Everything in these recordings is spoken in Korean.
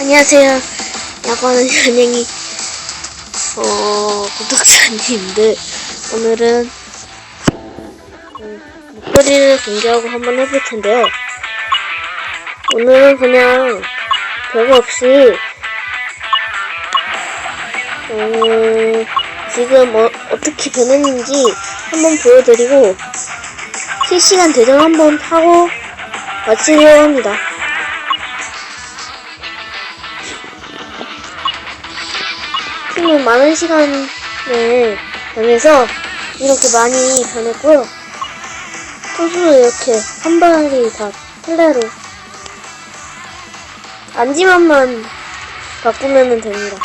안녕하세요. 야구하는 연예이 어, 구독자님들. 오늘은 음, 목소리를 공개하고 한번 해볼 텐데요. 오늘은 그냥 별거 없이 어, 지금 어, 어떻게 변했는지 한번 보여드리고 실시간 대전 한번 하고 마치려고 합니다. 많은 시간에 변해서 이렇게 많이 변했고요. 투수도 이렇게 한 발이 다 플레로 안지만만 바꾸면 됩니다.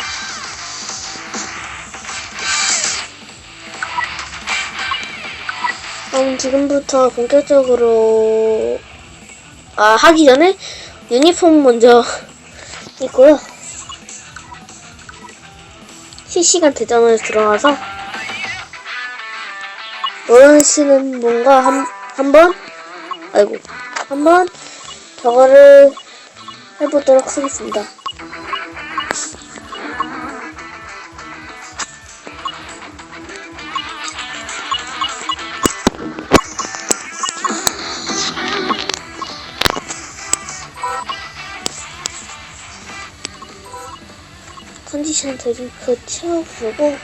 그럼 지금부터 본격적으로 아 하기 전에 유니폼 먼저 입고요. 실시간 대전을 들어가서 모르시는 분과 한, 한번 아이고 한번 저거를 해보도록 하겠습니다. 컨디션 드링크 채워주고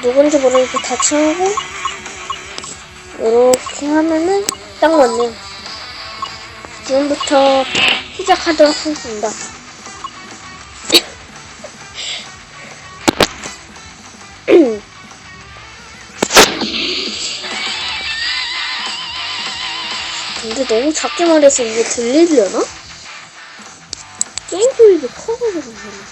누군지 모르게 다 채우고 이렇게 하면은 딱 맞네요. 지금부터 시작하도록 하겠습니다. 근데 너무 작게 말해서 이게 들리려나? 게임 소리도 커가지고.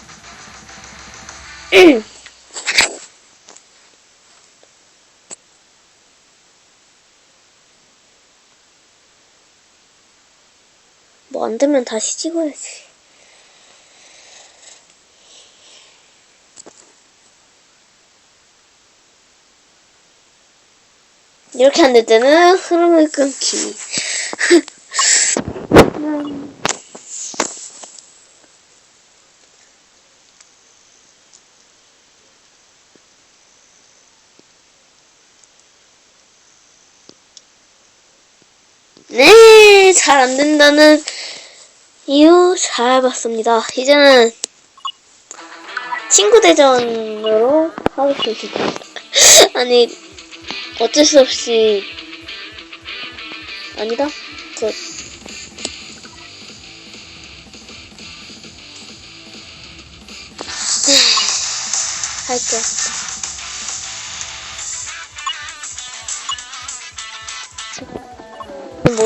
뭐 안 되면 다시 찍어야지. 이렇게 안 될 때는 흐름을 끊기. 음. 네, 잘 안 된다는 이유 잘 봤습니다. 이제는 친구 대전으로 하겠습니다. 아니, 어쩔 수 없이 아니다. 저 할게.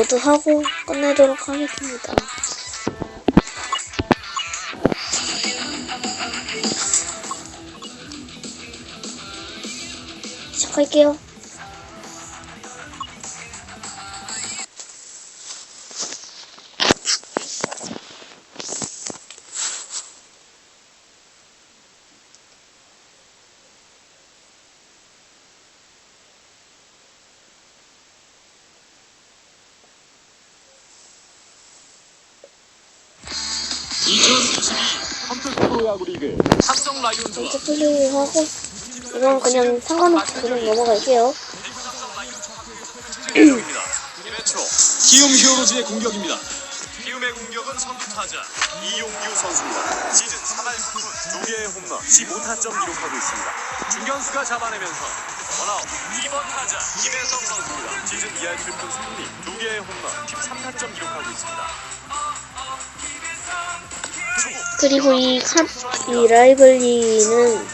모두 하고 끝내도록 하겠습니다. 시작할게요. 프로야구 리그 삼성 라이온즈와 전체 플레이 하고 이건 그냥 상관없이 그냥 넘어갈게요. 공격입니다. 1회 초 기움 히어로즈의 공격입니다. 기움의 공격은 선두 타자 이용규 선수입니다. 시즌 3할 3푼 2개의 홈런 15타점 기록하고 있습니다. 중견수가 잡아내면서 원아웃 2번 타자 김혜성 선수입니다. 시즌 2할 7푼 3리 2개의 홈런 13타점 기록하고 있습니다. 그리고 이, 카, 이 라이블리는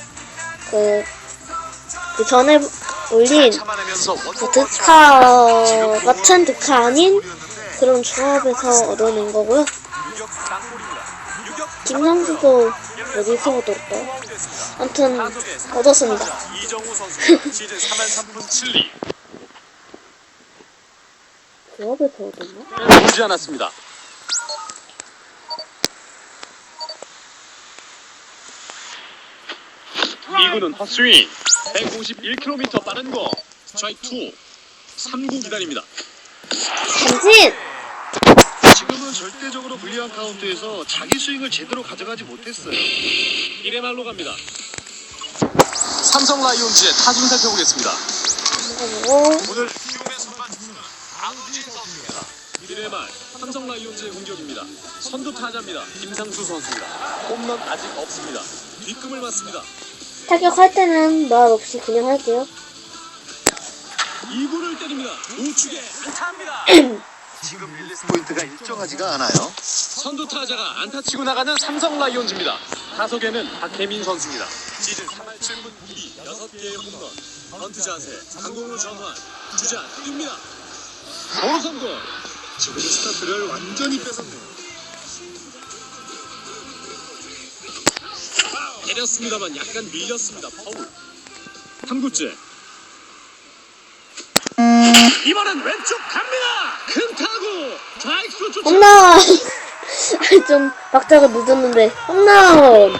그, 그 전에 올린 그 드카 같은 드카 아닌 그런 조합에서 얻어낸 거고요. 김상수도 여기서 얻었다. 아무튼 얻었습니다. 이정우 선수 시즌 3할 3푼 7리 조합에서 얻었나? 보지 않았습니다. 이구는 헛스윙 151km 빠른 거 스트라이크 2 3구 기다립니다. 전진! 지금은 절대적으로 불리한 카운트에서 자기 스윙을 제대로 가져가지 못했어요. 1회 말로 갑니다. 삼성 라이온즈의 타순 살펴보겠습니다. 오늘 키움의 선발 투수는 강진 선수입니다. 1회 말 삼성 라이온즈의 공격입니다. 선두 타자입니다. 김상수 선수입니다. 홈런 아직 없습니다. 뒷금을 맞습니다. 타격할 때는 말 없이 그냥 할게요. 2구를 때립니다. 우측에 안타입니다. 지금 릴리스 포인트가 일정하지가 않아요. 선두 타자가 안타 치고 나가는 삼성 라이온즈입니다. 타석에는 박혜민 선수입니다. 시즌 3할 7분 2리 6개의 홈런, 번트 자세, 강공루 전환, 주자 뜁니다. 성공. 지금 스타트를 완전히 뺏었네요. 때렸습니다만 약간 밀렸습니다. 파울. 3구째. 이번엔 왼쪽 갑니다. 큰 타구. 좌익수 쫓아. 홈런! 아니, 좀 박자가 늦었는데 홈런!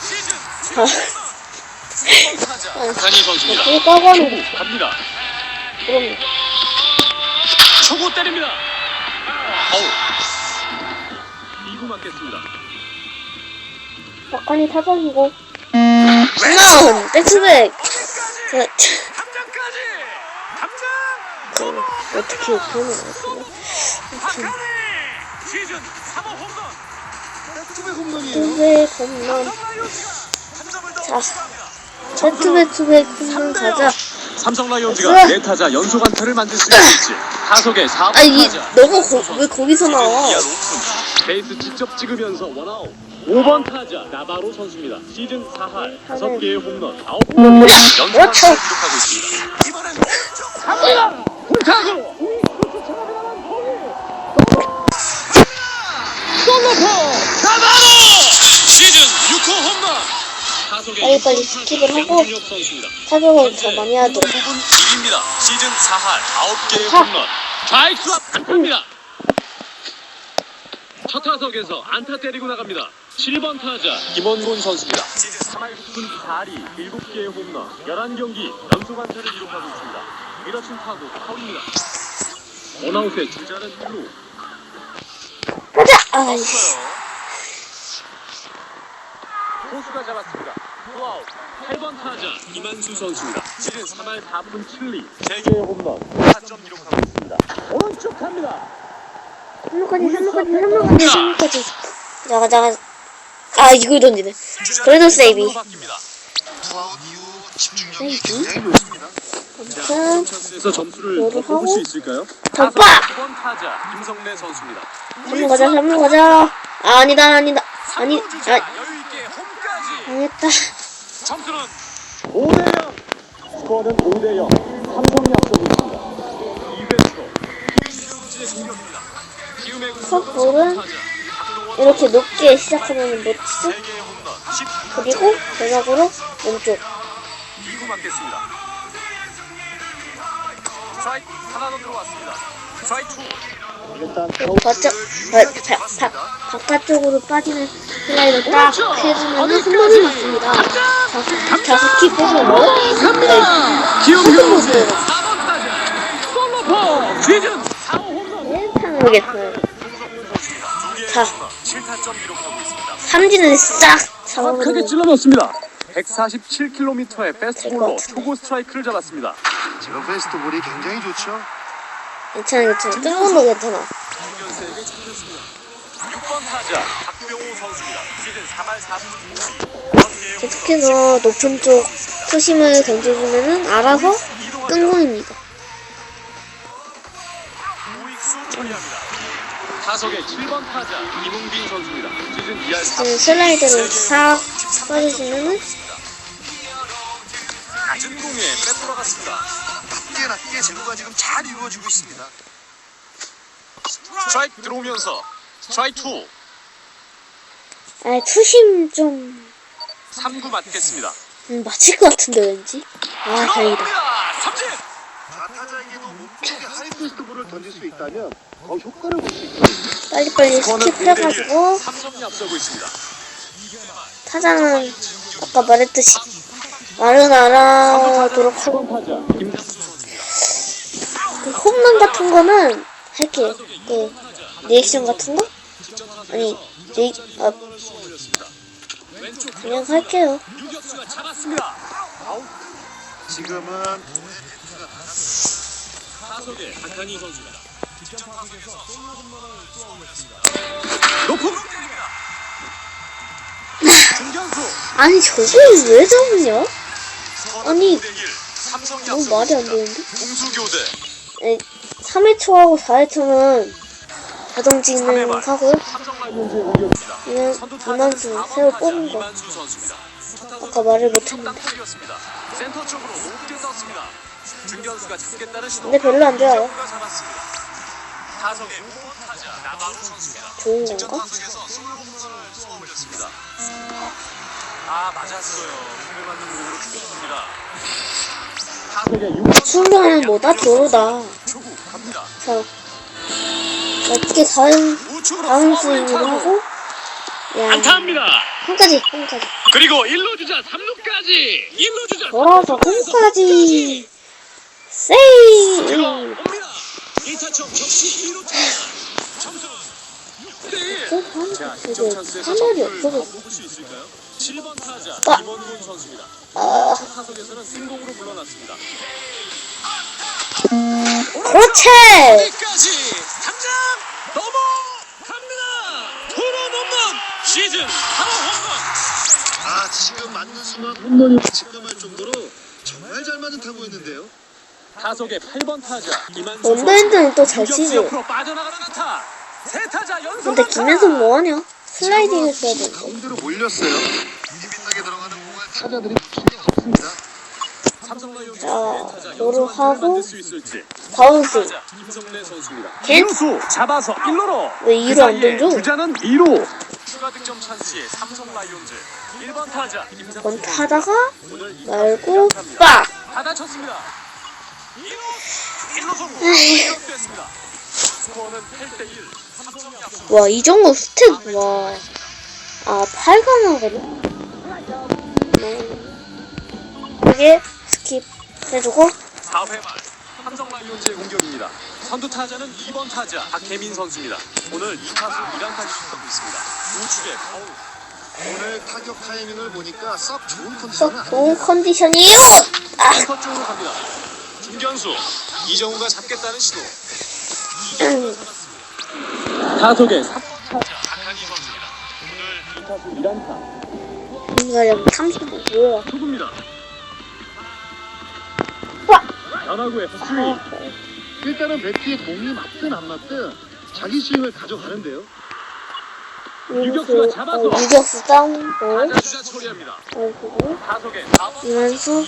시즌 아, 7번 타자. 강희 선수입니다. 그거 까고 하는 거. 초구 갑니다. 그럼 초구 때립니다. 아우. 2구 맞겠습니다. 자, 담장까지. 담장. 그, 어떻게 했어요? 박하니. 시즌 3호 홈런. 투백 홈런이에요. 홈런 자. 추가합니다. 세트백 투백 홈런 가자 삼성 라이온즈가! 네 타자 연속 안타를 만들 수 있을지 타석의 4번 아이 타자 너가 거, 왜 거기서 나와 베이스 직접 찍으면서 원아웃 5번 타자 나바로 선수입니다 시즌 4할 5개의 홈런 9번 연속 안타를 그렇죠. 기록하고 있습니다 이번엔 갑니다 홈타구 솔로포 나바로 시즌 6호 홈런 빨리 빨리 6번 타자 스킵을 하고 타격을 더 많이 하도록 부분 1입니다. 시즌 4할 9개의 하. 홈런. 좌익수 앞 안타입니다. 첫 타석에서 안타 때리고 나갑니다. 7번 타자 김원곤 선수입니다. 시즌 3할 9분 4리 7개의 홈런 11경기 연속 안타를 기록하고 있습니다. 밀어친 타구 파울입니다. 원아웃의 주자는 1루. 가자 아이씨 호수가 잡았습니다. 투아웃 8번 타자 이만수 선수입니다. 시즌 3할 4분 7리 3개의 홈런 4점 기록하고 있습니다. 오른쪽 갑니다. 3루까지 3루까지 3루까지 3루까지 가자 가자 가자 아 이걸 던지네 그래도 세이비 세이비? 아무튼 찬스에서 점수를 뭐를 더 뽑을 수 하고? 있을까요? 덮밥! 9번 타자 김성래 선수입니다. 3루 가자 3루 가자 아, 아니다 아니다 아니 아 여유 있게 홈까지. 망했다 점수는 5대 0. 스코어는 5대 0. 삼성이 앞서고 있습니다. 2회 초. 공격입니다. 기움의 공격은 볼은 선두 타자 박동원 이렇게 높게 시작하면 못 치죠 3개의 홈런 10. 그리고 대각으로 왼쪽 2구 맞겠습니다. 스트라이크 하나 더 들어왔습니다. 스트라이크 2. 일단 그리고 바짝 바, 바, 바, 바깥쪽으로 빠지는 슬라이드 딱 해주면은 홈런이 맞습니다 다섯, 다섯 키 갑니다. 기움 효로즈 4번 타자 솔로포 시즌 4호 홈런. 네, 모르겠어요 자. 7타점 기록하고 있습니다. 삼진을 싹 정확하게 잡아버리고 찔러넣습니다. 147km의 패스트볼로 될것 초고 스트라이크를 잡았습니다. 지금 페스트볼이 굉장히 좋죠. 괜찮아 괜찮아 뜨거운 거 괜찮아 연세에게 잡혔습니다. 6번 타자 박병호 선수입니다. 시즌 3할 4분 2리 계속해서 높은 쪽 투심을 던져주면은 알아서 우익수 처리합니다. 타석의 7번 타자 이문빈 선수입니다. 시즌 2할 4분 지금 슬라이드로 싹 빠지시면은 낮은 공에 빼돌아갔습니다. 낮게 낮게 제구가 지금 잘 이루어지고 있습니다. 스트라이크 들어오면서 스트라이크 2 아 투심 좀 3구 맞겠습니다. 음, 맞힐 것 같은데 왠지 아 다행이다 들어옵니다. 삼진 좌타자에게도 몸쪽에 하이 페스트볼을 던질 수 있다면 더 효과를 볼 수 있거든요. 빨리빨리 스코어는 스킵 해가지고 삼성이 앞서고 있습니다. 타자는 아까 말했듯이 말은 알아도록 하고 타자. 그 홈런 같은 거는 할게요 그 리액션 같은 거? 아니, 리, 아, 그냥 할게요. 유격수가 잡았습니다. 지금은 타석에 박한희 선수입니다. 높은 공 때립니다. 중견수 아니, 저걸 왜 잡냐? 아니, 너무 앞서고 말이 안. 되는데? 공수 교대 네, 3회 초하고 4회 초는 자동 진행하고요. 삼성 라이온즈의 공격입니다. 그냥 선두 이만수 새로 4번 뽑은 거. 아까 말을 못했는데. 센터 쪽으로 높게 떴습니다. 중견수가 잡겠다는 시도. 근데 별로 안 좋아요. 타석의 5번 타자 나바로 선수입니다. 좋은 직전 건가? 타석에서 솔로 홈런을 쏘아 올렸습니다. 아 맞았어요. 공을 맞는 공으로 죽였습니다. 타석의 6번 순간은 뭐다? 도로다. 초구 갑니다. 자, 어떻게 다음, 우측으로 다음 스윙을. 하고, 야, 안타입니다. 홈까지, 홈까지. 그리고 1루 주자 3루까지 1루 주자 돌아서 홈까지. 세이! 옵니다. 1타점 적시 2루 차 점수 6대1 저 한, 자, 되게 득점 찬스에서 하늘이 점수를 없어졌어. 뽑을 수 있을까요? 7번 타자 아. 김원훈 선수입니다. 아, 첫 타석에서는 승공으로 물러났습니다. 그렇지! 여기까지 당장 넘어갑니다. 토론 홈런 시즌 8호 홈런 아 지금 맞는 순간 홈런이 직감할 정도로 정말 잘 맞은 타구였는데요. 타석의 8번 타자 원더핸드는 또 잘 치지. 옆으로 빠져나가는 안타. 세 타자 연속 근데. 김현성 뭐하냐? 슬라이딩 했어야 되는데. 가운데로 몰렸어요. 비비하게 들어가는 공을 타자들이 신경 없습니다. 삼성 라이온즈 자, 네 연속 안타를 하고. 바운스. 타자 김성래 선수입니다. 캔? 수 잡아서 1루로. 왜 2루 안 던져? 주자는 2루. 추가 득점 찬스에 삼성 라이온즈 1번 타자 김상수 이 말고. 빡! 받아쳤습니다. 와, 이 정도 스탯, 와. 아, 8강 하거든? 네. 여기 스킵 해주고, 4회 말 삼성 라이온즈의 공격입니다. 선두 타자는 2번 타자 박혜민 선수입니다. 오늘 2타수 1안타 기록하고 있습니다. 우측에 파울. 오늘 타격 타이밍을 보니까 썩 좋은 컨디션은 썩 좋은 컨디션이에요! 아, 센터 쪽으로 갑니다. 중견수 이정우가 잡겠다는 시도. 음, 타석에 3번 타자 박한희 선수입니다. 오늘 2타수 1안타. 인가량 35, 뭐야. 초구입니다. 와! 변화구의 스윙. 일단은 배트에 공이 맞든 안 맞든 자기 스윙을 가져가는데요. 유격수가 잡아서. 어, 유격수 다운, 볼. 타자 주자 처리합니다. 그리고, 타석에 4번 이만수,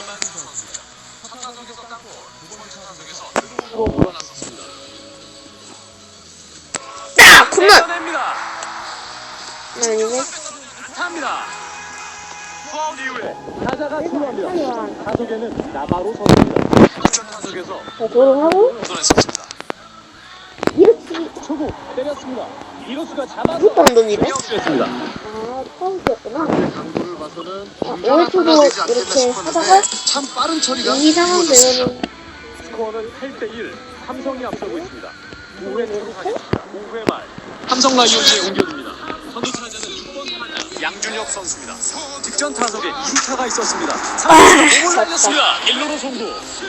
득으로 물러났었습니다. 딱! 홈런! 냅니다 아니네. 안타입니다. 파울 이후에 타자가 출루합니다. 타석에는 나바로 선수입니다. 첫 타석에서 자, 도로하고, 걷어냈었습니다. 이렇게, 초구 때렸습니다. 이루수가 잡아서 이것도 안 던지네? 아웃됐습니다. 아, 파울이었구나. 강도를 봐서는 아, 되지 않겠나 이렇게 하다가 참 빠른 처리가 이상한. 배우는 스코어는 8대1 삼성이 앞서고 있습니다. 5회 초로 가겠습니다. 5회 말 삼성 라이온즈의 공격입니다. 선두 타자는 6번 타자 양준혁 선수입니다. 직전 타석에 2루타가 있었습니다. 아, 3루로 몸을. 날렸습니다. 1루로 송구.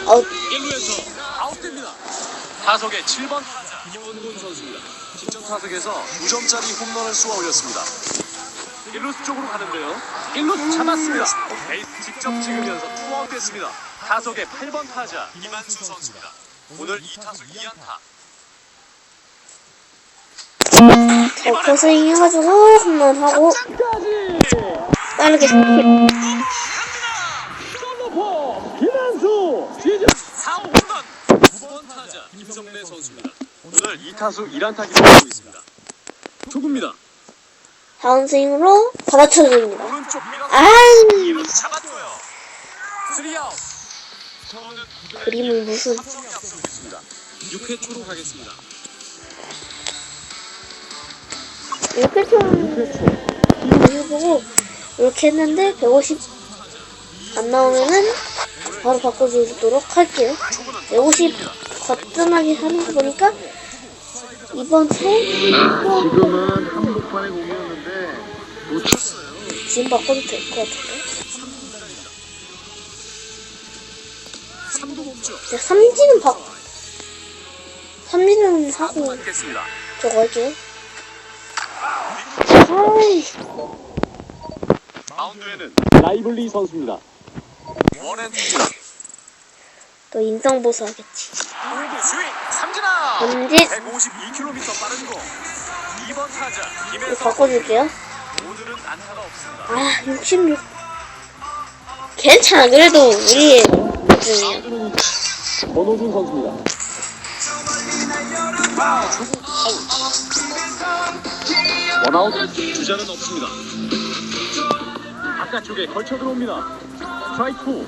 아웃. 1루에서 아웃됩니다. 타석에 7번 타자 이원곤 선수입니다. 직전 타석에서 2점짜리 홈런을 쏘아 올렸습니다. 1루수 쪽으로 가는데요. 1루수 잡았습니다. 베이스 직접 찍으면서 투아웃 됐습니다. 타석에 8번 타자 이만수 선수입니다. 오늘 2타수 2안타. 자, 커스윙 해가지고, 홈런하고, 빠르게 스킵. 솔로포 김한수 시즌 4호 홈런 9번 타자 김성래 선수입니다. 오늘 2타수 1안타 기록하고 있습니다. 초구입니다. 다운 스윙으로 받아쳐줍니다. 아이, 2루 잡았고요. 3아웃. 그림을 무슨. 삼성이 앞서고 있습니다. 6회 초로 가겠습니다. 이렇게 좀, 해보고, 이렇게 했는데, 150 안 나오면은, 바로 바꿔주도록 할게요. 150 거뜬하게 하는 거 보니까, 이번 세 지금은 한복판의 공이었는데. 지금 바꿔도 될 것 같은데. 3구 멈춰. 근데 삼진은 바 삼진은 하고 받겠습니다. 저거죠. 아이, 마운드에는 라이블리 선수입니다. 또 인성 보수 하겠지. 오구 스윙 삼진 아웃. 삼진 152km 빠른 공. 2번 타자 이거 김혜성. 바꿔줄게요. 오늘은 안타가 없습니다. 아, 66. 괜찮아. 그래도 우리의 수준이야. 권호준 선수입니다. 원아웃 주자는 없습니다. 바깥쪽에 걸쳐 들어옵니다. 스트라이크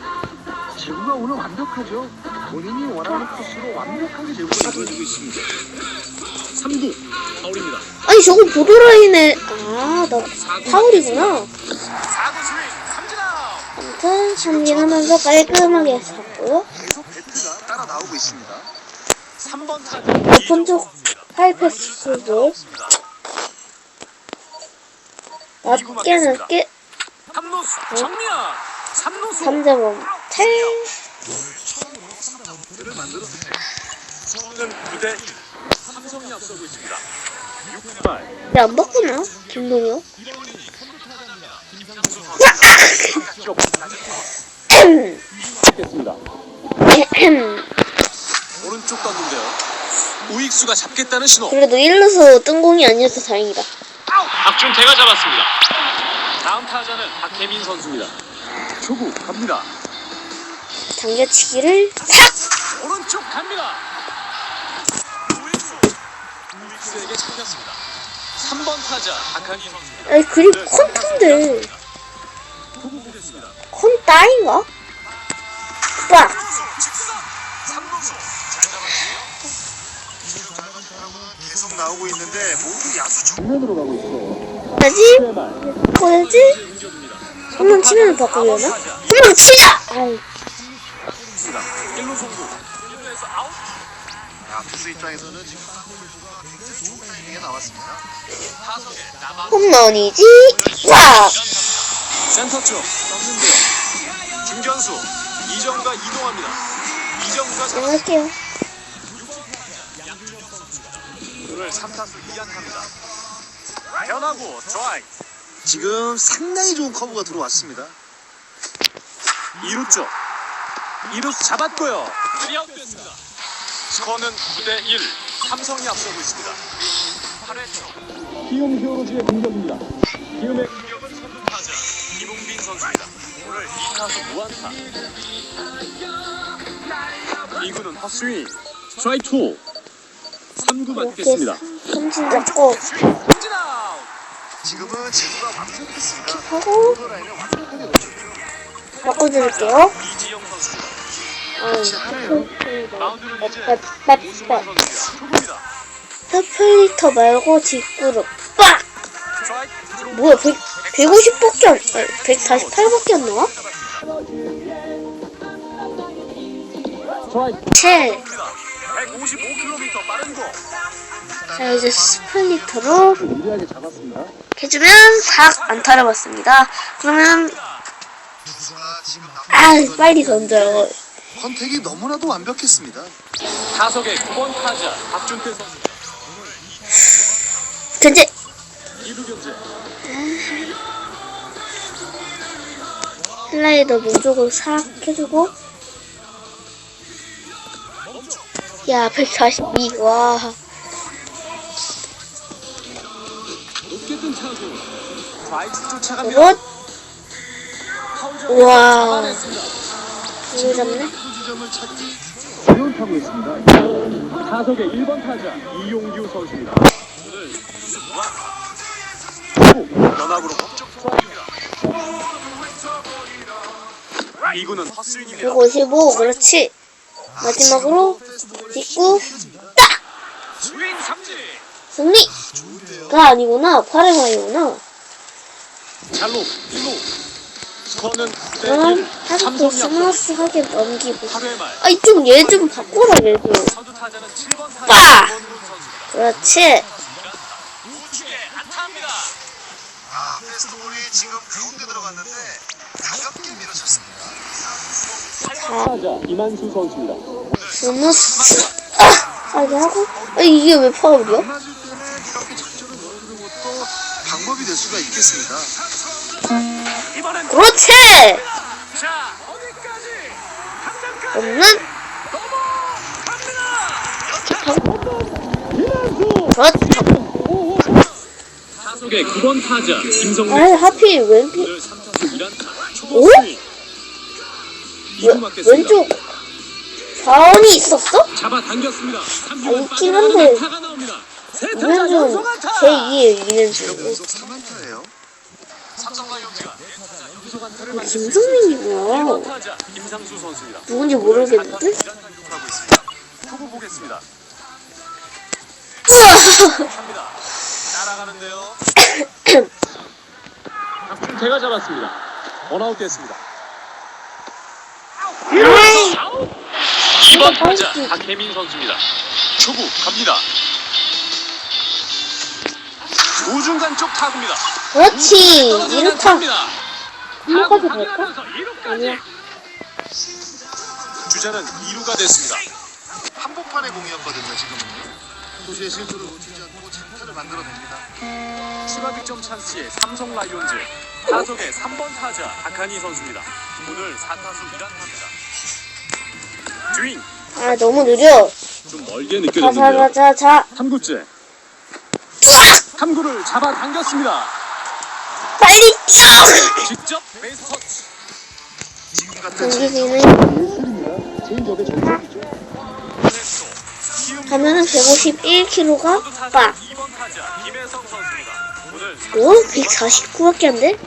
제구가 오늘 완벽하죠. 본인이 원하는 코스로 완벽하게 제구가 이루어지고 있습니다. 3구 파울입니다. 아니, 저거 보도라인에. 아, 나 파울이구나. 4구 스윙 삼진 아무튼, 삼진하면서 깔끔하게 배트가 따라 나오고 있습니다. 3번 타자 오픈 쪽 하이패스도 낮게 낮게. 3루수 정면 3루수. 3점은 텔 배를 만들었어요. 서울은 9대 1 삼성이 앞서고 있습니다. 6회 말 근데 안 바꾸나? 김동효? 받 겠습니다. 오른쪽 떴는데요. 우익수가 잡겠다는 신호. 그래도 1루수 뜬공이 아니어서 다행이다. 박준태가 잡았습니다. 다음 타자는 박혜민 선수입니다. 초구 갑니다. 당겨치기를 탁! 오른쪽 갑니다. 우익수 우익수에게 잡혔습니다. 3번 타자 박한희 선수입니다. 아니 그림 콘인데 초구 콘 따인가? 빡! 직수다 3루수 잘 잡았지요. 계속 나오고 있는데 모두 야수 정 정면으로 가고 있어요. 뭐지? 1회 말 뭐지? 홈런 치면 바꾸려나? 홈런 치자! 아이 1루 송구 1루에서 아웃 야, 투수 입장에서는 지금 굉장히 좋은 타이밍에 나왔습니다. 타석에 남아 홈런이지? 빡! 센터 쪽 떴는데요. 중견수 이정가 이동합니다. 이정가 잡 안녕할게요. 오늘 3타수 2안타입니다. 변하고 드라이브 지금 상당히 좋은 커브가 들어왔습니다. 2루 쪽 2루 잡았고요. 3아웃 됐습니다. 스코어는 9대 1 삼성이 앞서고 있습니다. 8회 초 키움 히어로즈의 공격입니다. 키움의 선수입니다. 오늘 2타수 무안타 2구는 헛스윙 스트라이크 2 3구 맞겠습니다. 삼진 잡고 삼진 아웃 지금은 제구가 완벽했습니다. 하고. 바꿔드릴게요. 이지영 선수입니다. 아이, 마운드는 이제 빽빽, 이승환 빽빽. 선수입니다. 초구입니다. 스플리터 말고 뒷구르 빡! 뭐야 100, 150밖에 안, 아니 148밖에 안 나와? 스트라이크 채! 155km 빠른 공자 이제 스플리터로. 해주면 싹 안타를 받습니다. 그러면 아 빨리 던져요. 컨택이 너무나도 완벽했습니다. 타석의 9번 타자 박준태 선수 견제 슬라이더 왼쪽으로 싹 해주고 야 142. 와 이것 이거 잡네. 어려운 타고 있습니다. 타석의 1번 타자 이용규 선수입니다. 연합으로 법적 투입니다 2구는 헛스윙입니다 155 그렇지. 마지막으로 뒷구 스윙 삼진 승리 가 아니구나 8회 말이구나. 잘로 1루 스코어는 그럼 9대1 타석도 삼성이 앞서 스마스 하게 넘기고. 8회 말 아 이쪽 얘좀 바꿔라 얘 좀. 선두 타자는 7번 타자 빠! 이원훈 선수입니다 그렇지. 아, 페스트볼이 지금 가운데 들어갔는데 가볍게 밀어쳤습니다. 타자 이만수 선수입니다. 너무 쓰- 아, 하게 하고. 아, 이게 왜 파울이야? 안 맞을 때는 이렇게 작전을 넣어주는 것도 방법이 될 수가 있겠습니다. 이번엔 그렇지. 자 어디까지 당장까지 없는. 그렇죠. 타석의 9번 타자 김성민 아, 하필 왼쪽. 오늘 3타수 1안타 초보 오? 스윙 2구 왼- 맞겠습니다. 왼쪽. 좌원이 있었어? 잡아당겼습니다. 아, 3구는 있긴 한데. 안타가 나옵니다. 세 타자 우연중 연속 안타. 제 2의 이는 지금 중. 연속 3안타예요. 삼성 라이온즈가 연속 안타를 맞습니다. 김성민이구나. 1번 타자 김상수 선수입니다. 누군지 모르겠는데? 하고 있습니다. 초구 보겠습니다. 합니다. 따라가는데요. 박준 제가 잡았습니다. 원아웃 됐습니다. 아이, 2번 타자. 박혜민 선수입니다. 초구 갑니다. 우중간 쪽 타구입니다. 그렇지. 이렇다. 확인하면서 2루까지. 아니야. 주자는 2루가 됐습니다. 한복판의 공이었거든요, 지금은요. 도시의 실수를 놓치지 않고 장타를 만들어냅니다. 추가 득점 찬스의 삼성 라이온즈 타석의 3번 타자 박한희 선수입니다. 오늘 4타수 1안타입니다. 스윙 아, 너무 느려. 좀 멀게 자, 느껴졌는데요. 자, 자, 자. 3구째. 3구를 잡아당겼습니다. 빨리 쫙! 직접 베이스 터치 지금 같은 예술입니다. 제인적의 정석이죠. 하면은 151kg가 타자 빡. 2번 타자 김혜성 선수입니다. 오늘 뭐? 149밖에 안 돼?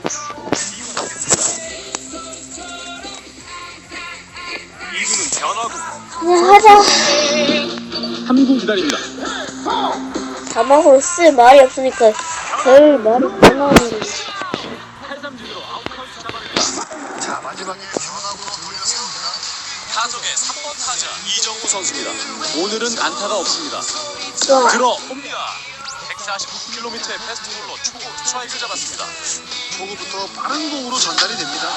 2구는 변화구 그냥 하자. 3구 기다립니다. 자막으로 쓸 말이 없으니까 별 말이 안 나오는 거지. 타석의 3번 타자 이정우 선수입니다. 오늘은 안타가 없습니다. 좋아. 들어옵니다. 149km의 패스트볼로 초구 스트라이크 잡았습니다. 초구부터 빠른 공으로 전달이 됩니다.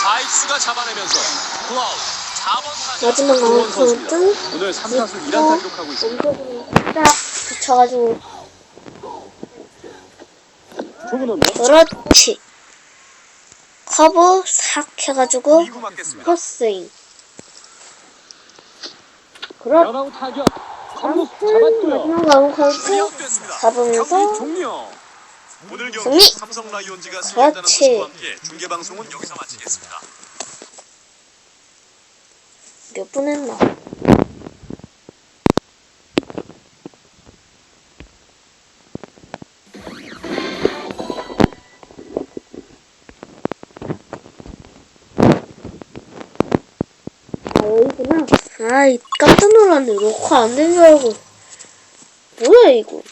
좌익수가 잡아내면서 투아웃 4번 타자 마지막 아웃카운트 선수입니다. 오늘 3타수 1안타 기록하고 있습니다. 왼쪽으로 딱 붙여가지고 뭐? 그렇지. 커브 싹 해가지고 2구 맞겠습니다. 헛스윙. 그렇지. 변화구 타격. 3구 아무튼 잡았고요. 마지막 아웃카운트. 잡으면서 종료. 오늘 경기 승리! 삼성 라이온즈가 승리한다는 그렇지. 소식과 함께 중계 방송은 여기서 마치겠습니다. 몇 분 했나? 아이, 깜짝 놀랐네. 녹화 안 된 줄 알고. 뭐야, 이거.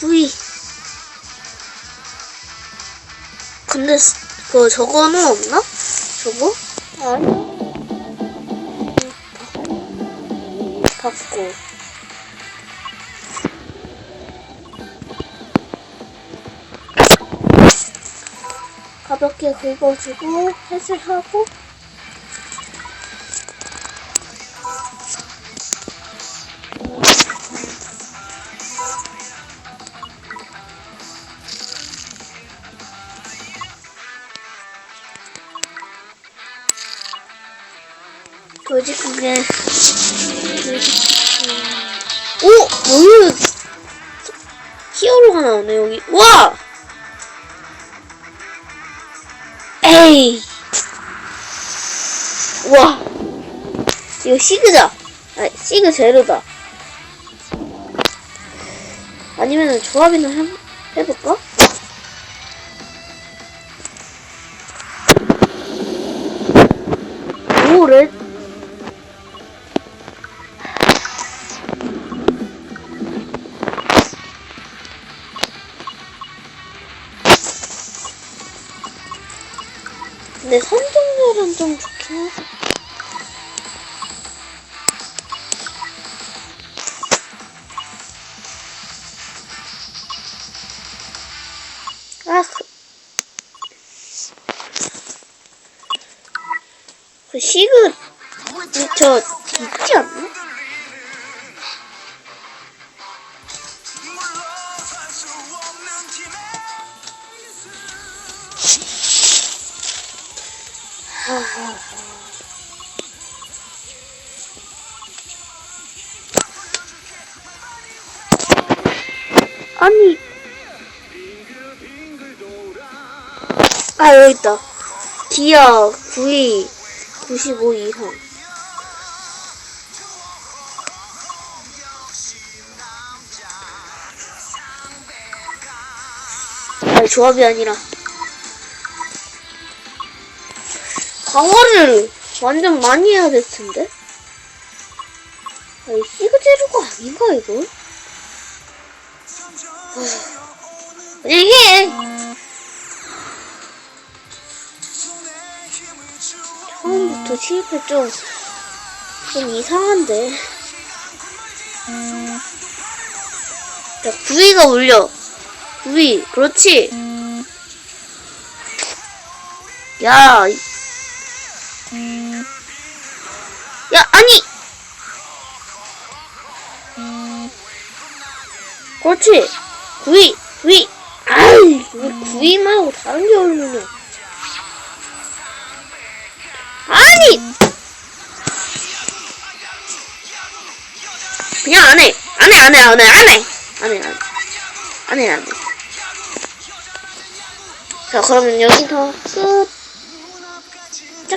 V. 근데 스- 그 저거는 없나? 저거? 아니. 받고. 가볍게 긁어주고 햇을 하고 그게 오! 여기 히어로가 나오네 여기 와! 에이 와 이거 시그다 아 시그 제로다 아니면은 조합이나 해, 해볼까? 오, 레 근데 선정률은 좀 좋긴 하지. 아, 그, 그 시그 저 있지 않나? 아니. 아 여기 있다. 기아 9위 95 이상. 아니 조합이 아니라 강화를 완전 많이 해야 될 텐데 아이 시그제로가 아닌가 이거? 그냥 해 처음부터 실패 좀, 좀 이상한데. 자, 9위가 울려. 9위, 그렇지. 야, 야, 아니! 그렇지. 9위, 9위. 아이, 왜 9위 말고 다른 게 울리냐. 아니! 그냥 안 해. 안 해, 안 해, 안 해, 안 해. 안 해, 안 해. 안 해, 안 해. 자, 그러면 여기서 끝.